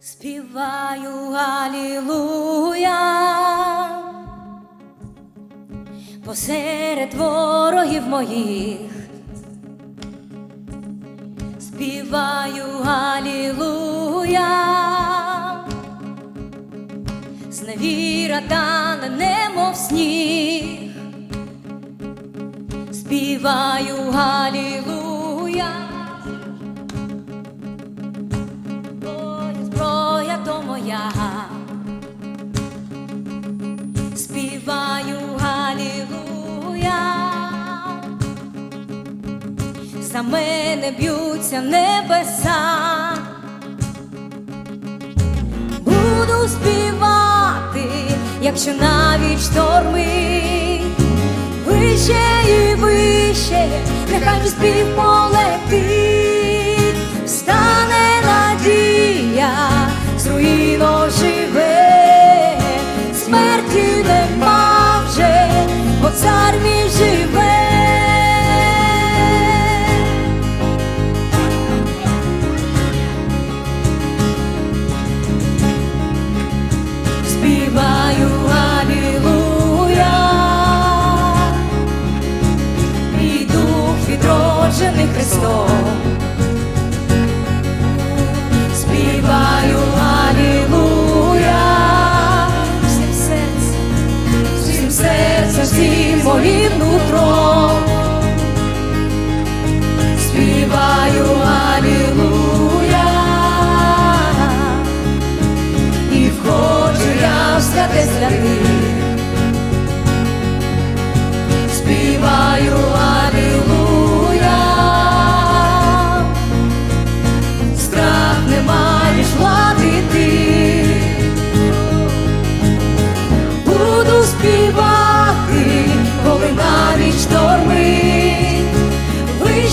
співаю Алілуя посеред ворогів моїх, співаю Алілуя зневіра та немов сніг, співаю Алілуя то моя, співаю галілуя, за мене б'ються небеса, буду співати, якщо навіть шторми, вище і вище, нехай мій спів полетить, встане спокійно живе, смерті нема вже, бо цар живе. Співаю алілуя, мій дух відроджений Христом.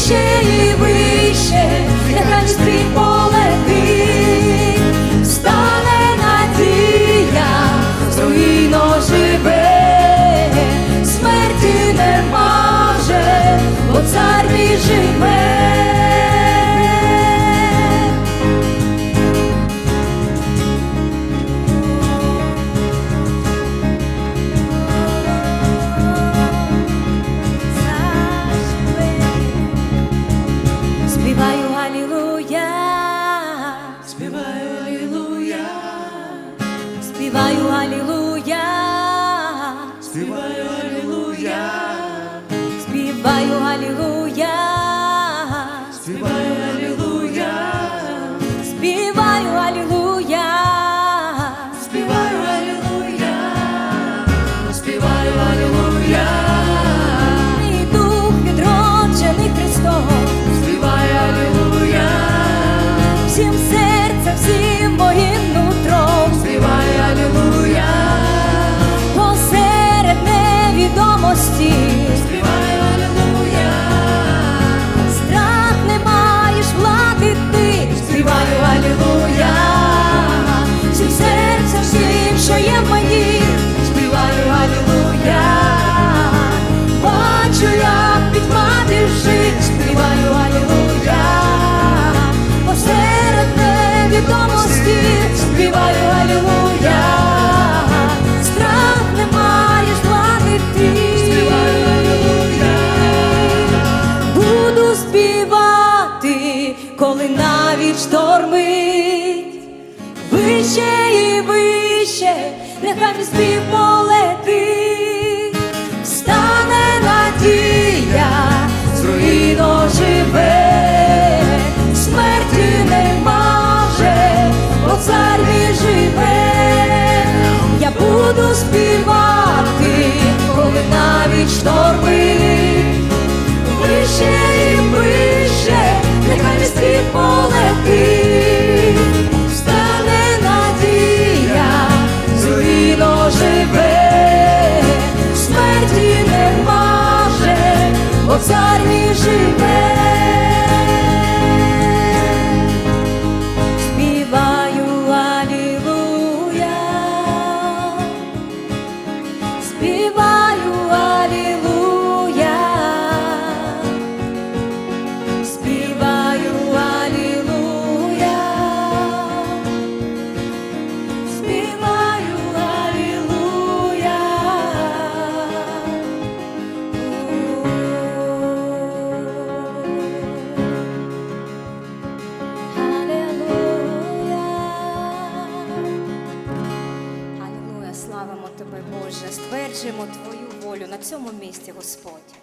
写一 є в мені, співаю алілуя, бачу, як під мати жить. These people. цар живе. святому місці, Господь.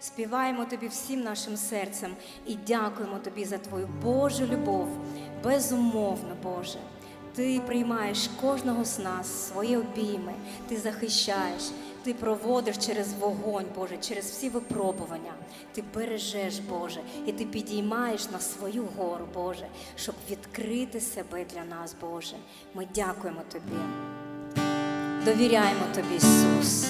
Співаємо тобі всім нашим серцем і дякуємо тобі за твою Божу любов, безумовно, Боже. Ти приймаєш кожного з нас свої обійми, ти захищаєш, ти проводиш через вогонь, Боже, через всі випробування. Ти бережеш, Боже, і ти підіймаєш на свою гору, Боже, щоб відкрити себе для нас, Боже. Ми дякуємо Тобі. Довіряємо Тобі, Ісус.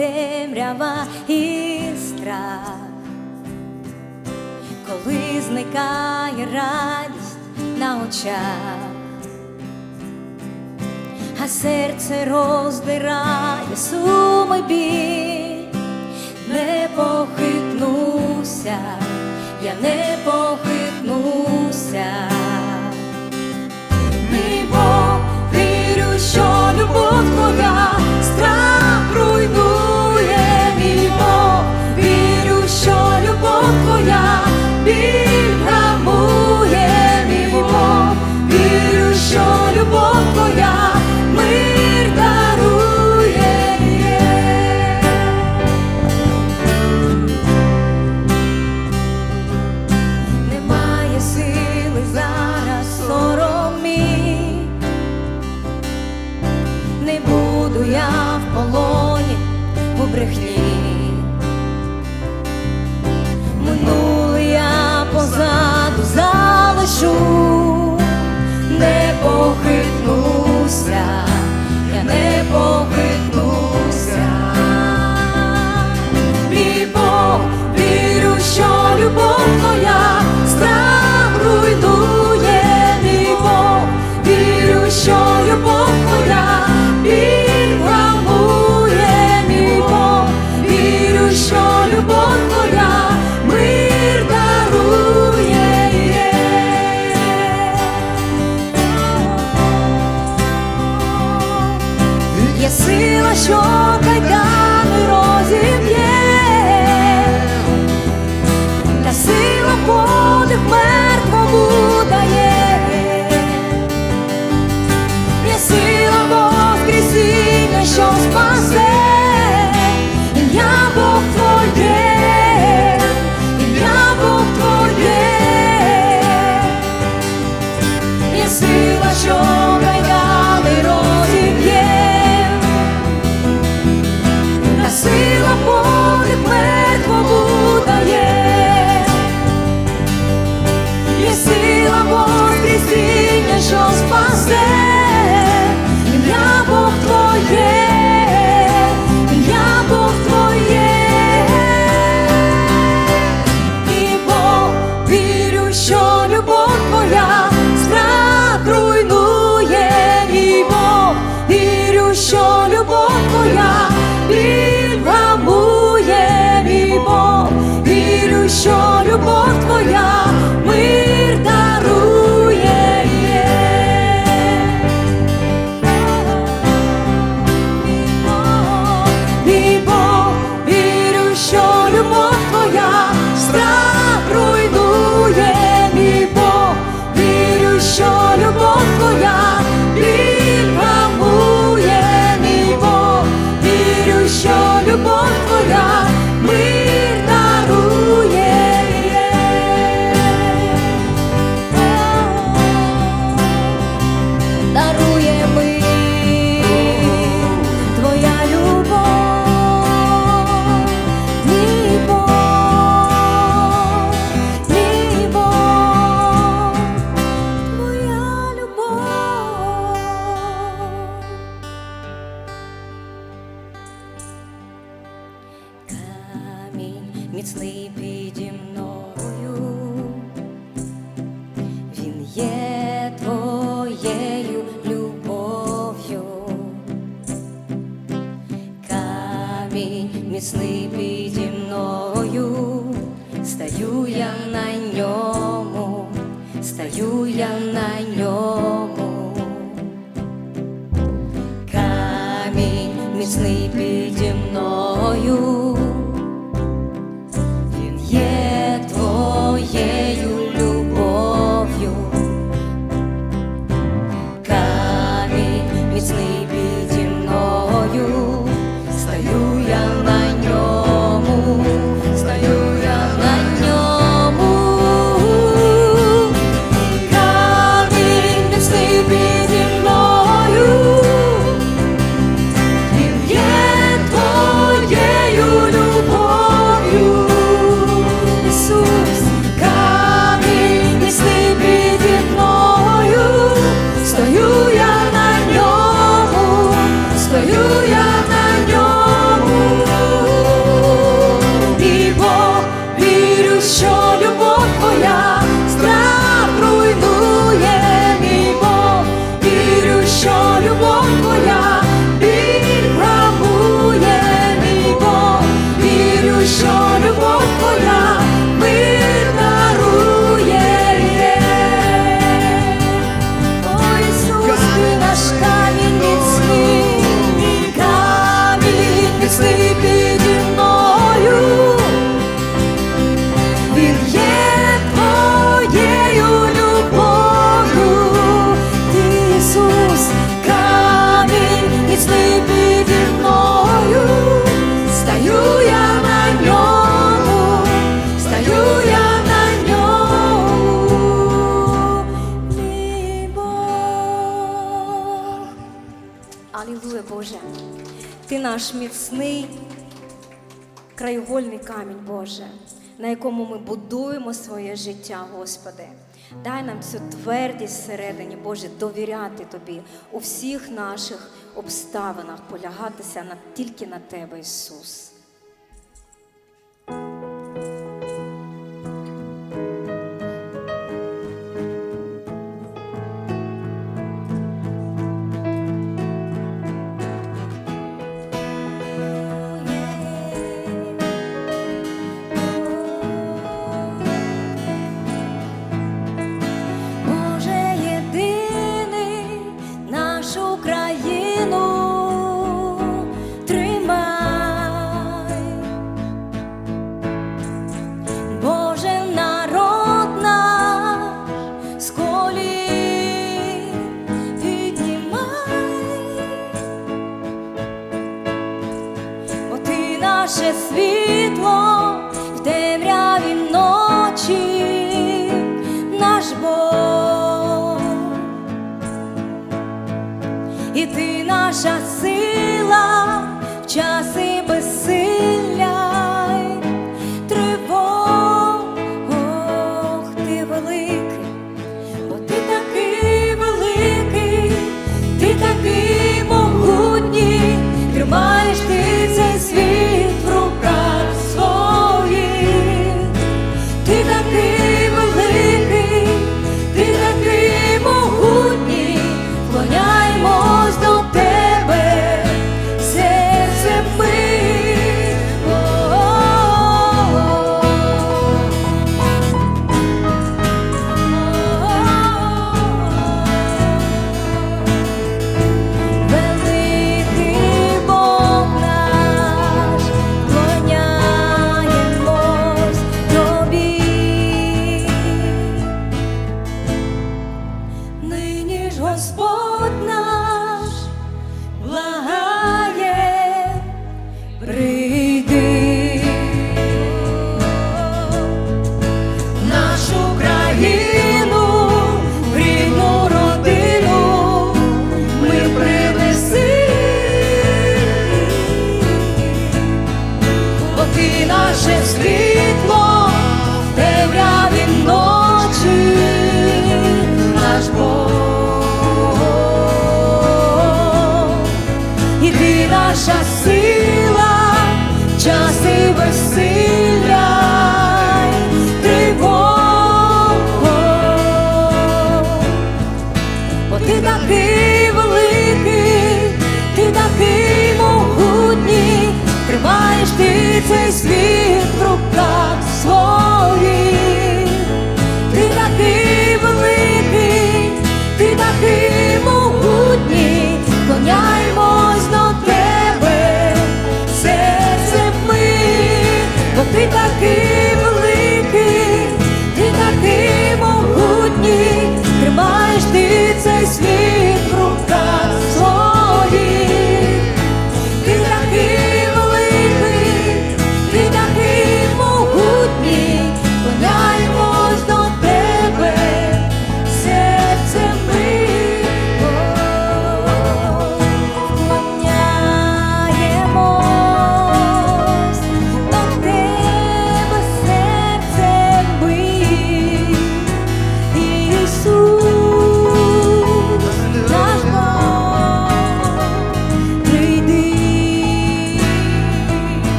темрява і страх, коли зникає радість на очах, а серце роздирає суми біль, не похитнуся, я не похитнуся. Мій Бог, вірю, що любов твоя Боже, ти наш міцний краєвольний камінь, Боже, на якому ми будуємо своє життя, Господи. Дай нам цю твердість всередині, Боже, довіряти Тобі у всіх наших обставинах, полягатися на, тільки на Тебе, Ісус.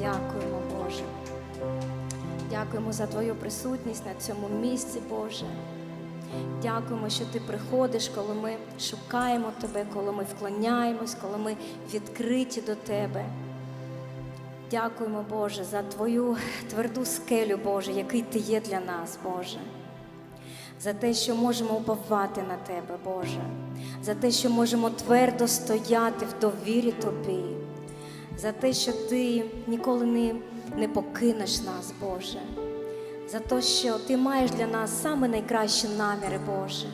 Дякуємо Боже. Дякуємо за Твою присутність на цьому місці, Боже. Дякуємо, що Ти приходиш, коли ми шукаємо Тебе, коли ми вклоняємось, коли ми відкриті до Тебе. Дякуємо, Боже, за Твою тверду скелю, Боже, який Ти є для нас, Боже. За те, що можемо уповати на Тебе, Боже, за те, що можемо твердо стояти в довірі Тобі, за те, що Ти ніколи не, не покинеш нас, Боже, за те, що Ти маєш для нас саме найкращі наміри, Боже,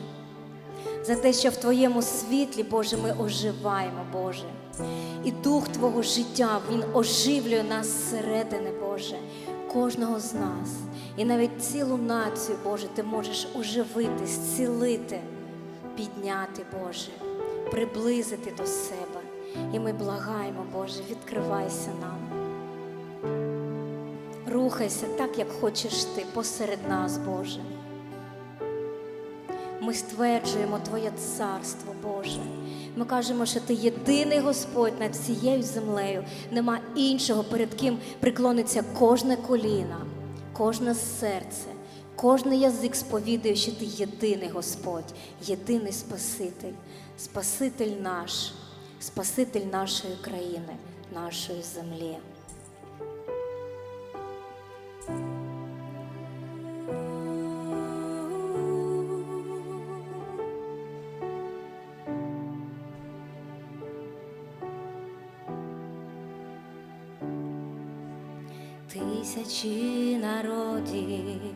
за те, що в Твоєму світлі, Боже, ми оживаємо, Боже. І дух Твого життя, Він оживлює нас зсередини, Боже, кожного з нас. І навіть цілу націю, Боже, Ти можеш оживити, зцілити, підняти, Боже, приблизити до себе. І ми благаємо, Боже, відкривайся нам. Рухайся так, як хочеш ти, посеред нас, Боже. Ми стверджуємо Твоє царство, Боже. Ми кажемо, що Ти єдиний Господь над всією землею. Нема іншого, перед ким приклониться кожне коліна, кожне серце, кожний язик сповідує, що Ти єдиний Господь, єдиний Спаситель, Спаситель наш, Спаситель нашої країни, нашої землі. Тисячі народів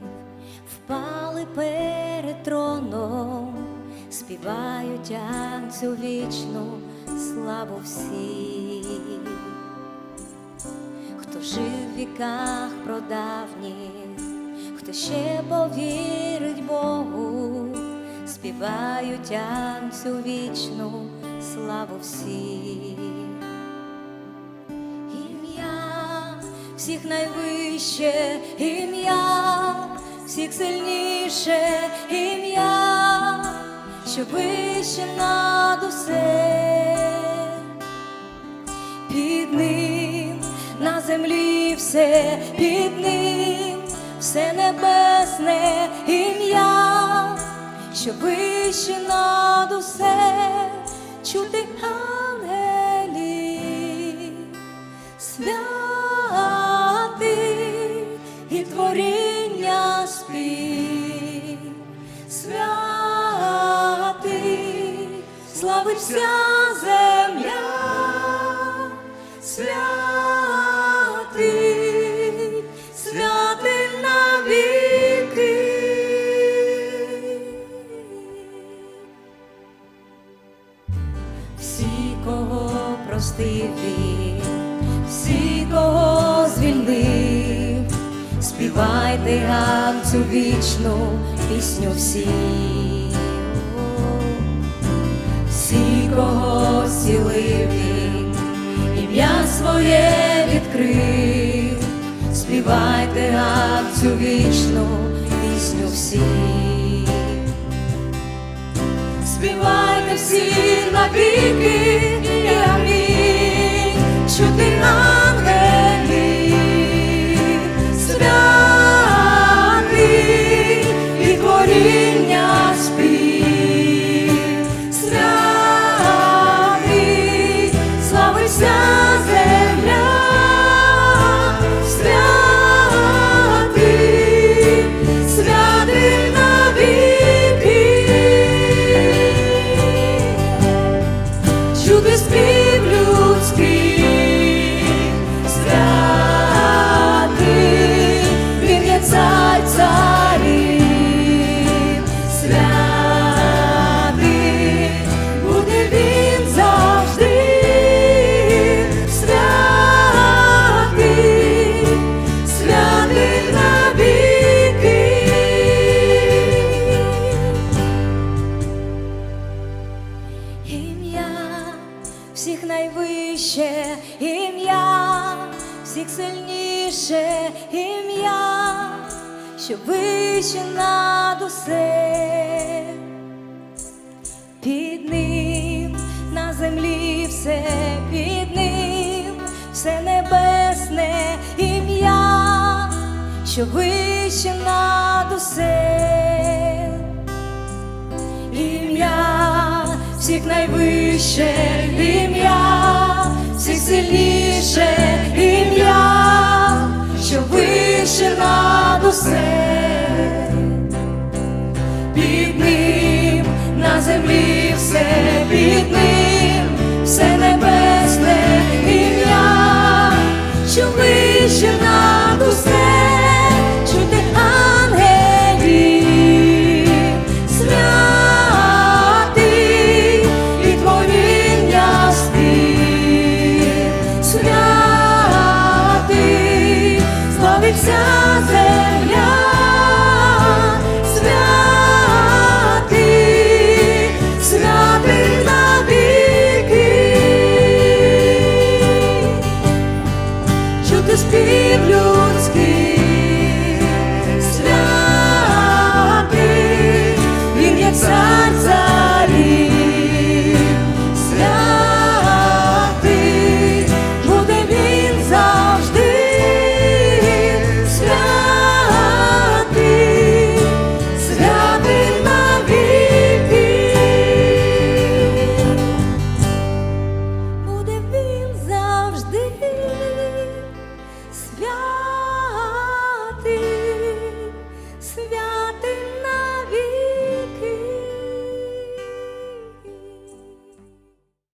впали перед троном, співають танцю вічну славу всіх, хто жив в віках прадавніх, хто ще повірить Богу, співають танцю вічну славу всіх. Ім'я всіх найвище, ім'я всіх сильніше, ім'я, що вище над усе, під ним на землі все, під ним все небесне ім'я, що вище над усе, чути вся земля, святий, святий навіки. Всі, кого простив він, всі, кого звільнив, співайте гам цю вічну пісню всі. Зцілив він, ім'я своє відкрив, співайте акцю цю вічну пісню всі. Співайте всі навіки, не бідний.